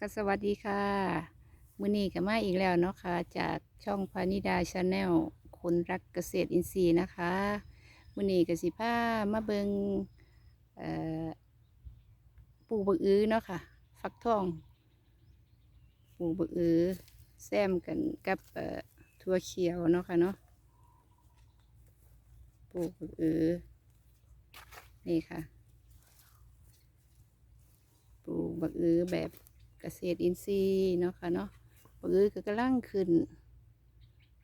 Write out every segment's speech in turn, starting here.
ก็สวัสดีค่ะ มื้อนี้ก็มาอีกแล้วเนาะค่ะ จากช่องพานิดาชาแนลคนรักเกษตรอินทรีย์นะคะ มื้อนี้ก็สิพามาเบิงเอ่อปลูกบักอื้อเนาะค่ะ ฟักทอง ปลูกบักอื้อแซมกันกับถั่วเขียวเนาะค่ะเนาะ ปลูกบักอื้อนี่ค่ะ ปลูกบักอื้อแบบ เกษตรอินทรีย์เนาะค่ะเนาะบักอื้อก็กำลังขึ้น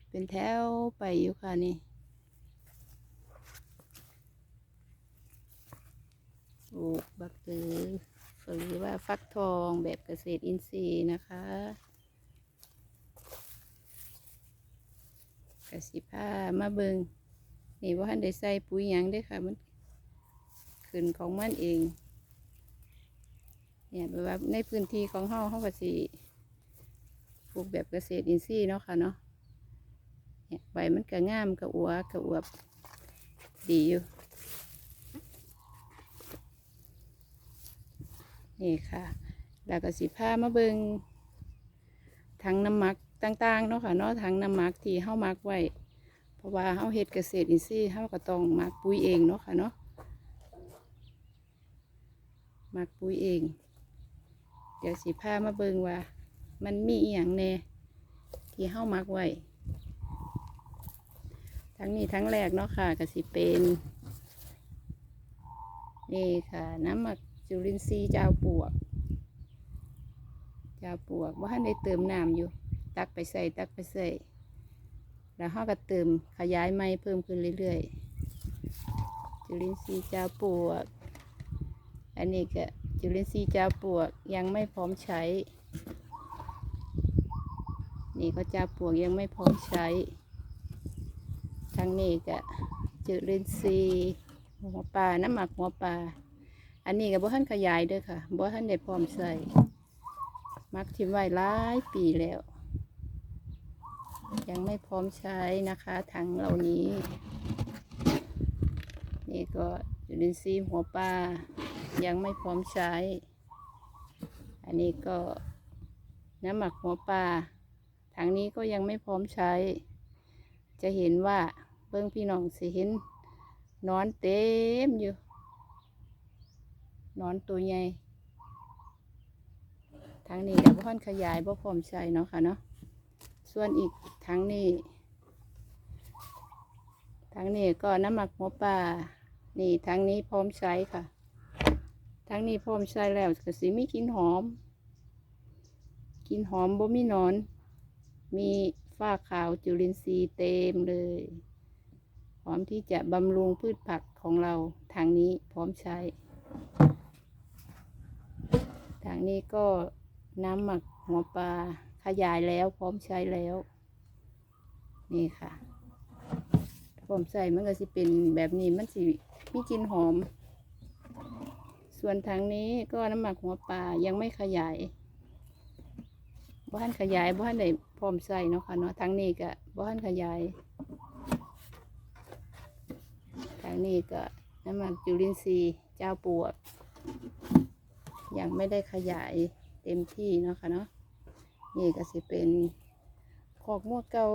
เป็นแถวไปอยู่ค่ะนี่ปลูกบักอื้อหรือว่าฟักทองแบบเกษตรอินทรีย์นะคะกสิผ้ามาเบิงนี่ว่าท่านได้ใส่ปุ๋ยหยังเด้วยค่ะ มันขึ้นของมันเอง เนี่ยแบบว่าในพื้นที่ของเฮาเฮาก็สิปลูกแบบเกษตรอินทรีย์เนาะค่ะเนาะเนี่ยใบมันก็งามก็อวก็อวบดีอยู่ นี่ค่ะ แล้วก็สิพามาเบิงถังน้ำมักต่างๆเนาะค่ะเนาะถังน้ำมักที่เฮามักไว้ เพราะว่าเฮาเฮ็ดเกษตรอินทรีย์เฮาก็ต้องมักปุ๋ยเองเนาะค่ะเนาะมักปุ๋ยเอง เดี๋ยวสิพามาเบิงว่า มันมีอหย่างแน่ที่เฮ้ามักไว้ทั้งนี้ทั้งแรกเนาะค่ะก็สิเป็นนี่ค่ะ น้ำหมักจุลินทรีย์เจ้าปวกเจ้าปวกว่าได้เติมน้ำอยู่ ตักไปใส่ตักไปใส่แล้วเขาก็เติมขยายไม้เพิ่มขึ้นเรื่อยๆจุลินทรีย์เจ้าปวก อันนี้ก็ จุลินทรีย์จ้าปวกยังไม่พร้อมใช้ นี่ก็จ้าปวกยังไม่พร้อมใช้ ทั้งนี้ก็จุลินทรีย์หัวปลาน้ำหมักหัวปลาอันนี้ก็บ่ท่านขยายด้อค่ะบ่ท่านได้พร้อมใส่มักทิมไว้หลายปีแล้ว ยังไม่พร้อมใช้นะคะถังเหล่านี้ นี่ก็จุลินทรีย์หัวปลา ยังไม่พร้อมใช้ อันนี้ก็น้ำหมักหัวปลาถังนี้ก็ยังไม่พร้อมใช้ จะเห็นว่าเบิ้องพี่น้องสิเห็นนอนเต็มอยู่นอนตัวใหญ่ทางนี้กับพ่อนขยายบ่พร้อมใช้เนาะค่ะเนาะส่วนอีกทางนี้ทางนี้ก็น้ำหมักหัวปลานี่ทางนี้พร้อมใช้ค่ะ ทางนี้พร้อมใช้แล้วก็สิมีกินหอม กินหอมบ่มีนอน มีฝ้าขาวจุลินทรีย์เต็มเลย พร้อมที่จะบำรุงพืชผักของเราทางนี้พร้อมใช้ ทางนี้ก็น้ำหมักหัวปลาขยายแล้วพร้อมใช้แล้ว นี่ค่ะพร้อมใส่มันก็สิเป็นแบบนี้มันสิมีกลิ่นหอม ส่วนทางนี้ก็น้ำหมักหัวปลายังไม่ขยายบ้านขยายบ้านไหนพร้อมใส่เนาะค่ะเนาะทางนี้ก็บ้านขยาย ทางนี้ก็น้ำหมักจุลินทรีย์เจ้าปวกยังไม่ได้ขยายเต็มที่เนาะค่ะเนาะนี่ก็สิเป็นขอกงัวเก่า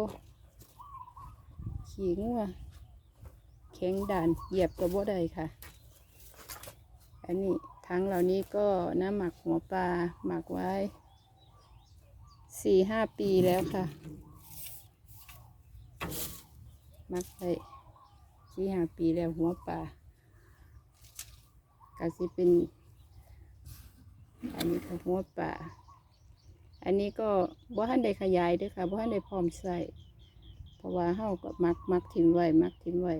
ขี่งัวแข็งด่านเหยียบกับบ่ได้ค่ะ อันนี้ทั้งเหล่านี้ก็น้ำหมักหัวปลาหมักไว้สี่ห้าปีแล้วค่ะหมักไปสี่ห้าปีแล้วหัวปลาก็สิเป็น อันนี้ก็หัวปลาอันนี้ก็บ่ทันได้ขยายด้วยค่ะบ่ทันได้พร้อมใส่เพราะว่าเฮาก็มักมักทิ้งไว้มักทิ้งไว้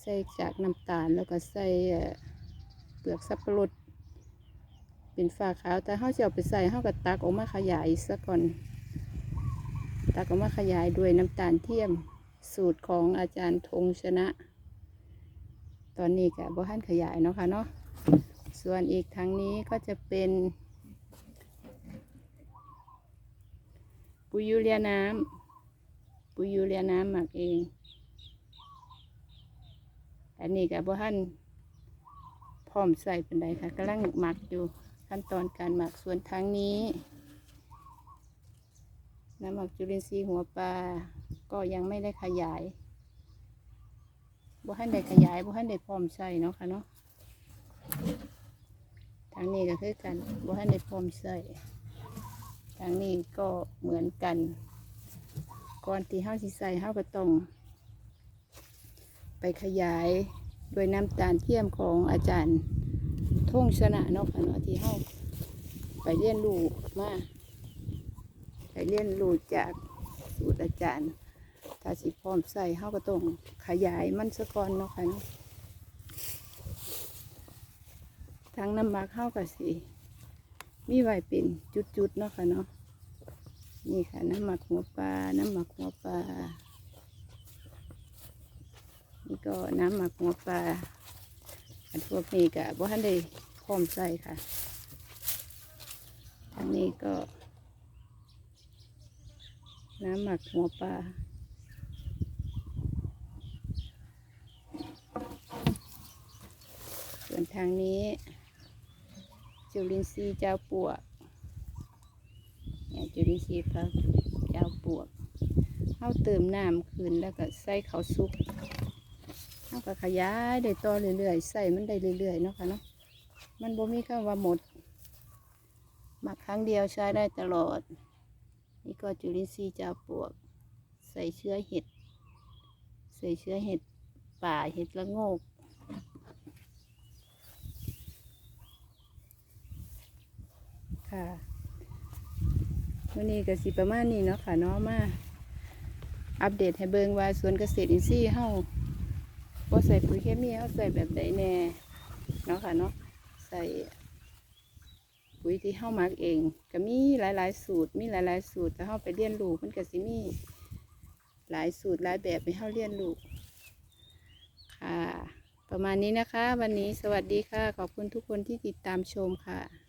ใส่จากน้ำตาลแล้วก็ใส่ เปลือกสับปะรดเป็นฟ้าขาวแต่เขาจะเอาไปใส่เขาก็ตักออกมาขยายซะก่อน ตักออกมาขยายด้วยน้ำตาลเทียมสูตรของอาจารย์ธงชนะ ตอนนี้ก็บ่ทันขยายเนาะค่ะเนาะส่วนอีกทางนี้ก็จะเป็นปุยยูเรียน้ำปุยยูเรียน้ำหมักเอง อันนี้กับบ่ท่าน พร้อมใส่เป็นไดค่ะกำลังหมักอยู่ขั้นตอนการหมักส่วนทางนี้น้ำหมักจุลินทรีย์หัวปลาก็ยังไม่ได้ขยายบ่ทันได้ขยายบ่ทันได้พร้อมใส่เนาะค่ะเนาะทางนี้ก็คือกันบ่ทันได้พร้อมใส่ทางนี้ก็เหมือนกัน ก่อนที่เฮาสิใส่เฮาก็ต้องไปขยาย โดยน้ำตาลเทียมของอาจารย์ทงชนะเนาะค่ะเนาะที่เฮาไปเรียนรู้มาไปเรียนรู้จากสูตรอาจารย์ ถ้าสิพร้อมใส่เฮาก็ต้องขยายมันซะก่อนเนาะค่ะเนาะทางน้ำหมักเฮาก็สิมีไว้เป็นจุดๆเนาะค่ะเนาะนี่ค่ะน้ำหมักหัวปลาน้ำหมักหัวปลา นี่ก็น้ำหมักหัวปลาอันพวกนี้ก็บ่ทันได้พร้อมใส่ค่ะทางนี้ก็ น้ำหมักหัวปลาส่วนทางนี้จุลินทรีย์เจ้าปวกเนี่ยจุลินทรีย์เจ้าปวกเข้าเติมน้ำคืนแล้วก็ใส่ข้าวซุป เขาก็ขยายได้ต่อเรื่อยๆใส่มันได้เรื่อยๆเนาะค่ะเนาะมันบ่มีคำว่าหมดหมักครั้งเดียวใช้ได้ตลอด นี่ก็จุลินทรีย์จ้าปวก ใส่เชื้อเห็ด ใส่เชื้อเห็ดป่าเห็ดละโงกค่ะวันนี้ก็สิประมาณนี้เนาะค่ะเนาะมาอัปเดตให้เบิงว่าสวนเกษตรอินทรีย์เฮา บ่ใส่ปุ๋ยเคมีเฮาใส่แบบใดแน่เนาะค่ะเนาะใส่ปุ๋ยที่เฮาหมักเอง ก็มีหลายๆ สูตรมีหลายๆ สูตรแต่เฮาไปเรียนรู้มันก็สิมีหลายสูตรหลายแบบให้เฮาเรียนรู้ค่ะ ประมาณนี้นะคะ วันนี้สวัสดีค่ะ ขอบคุณทุกคนที่ติดตามชมค่ะ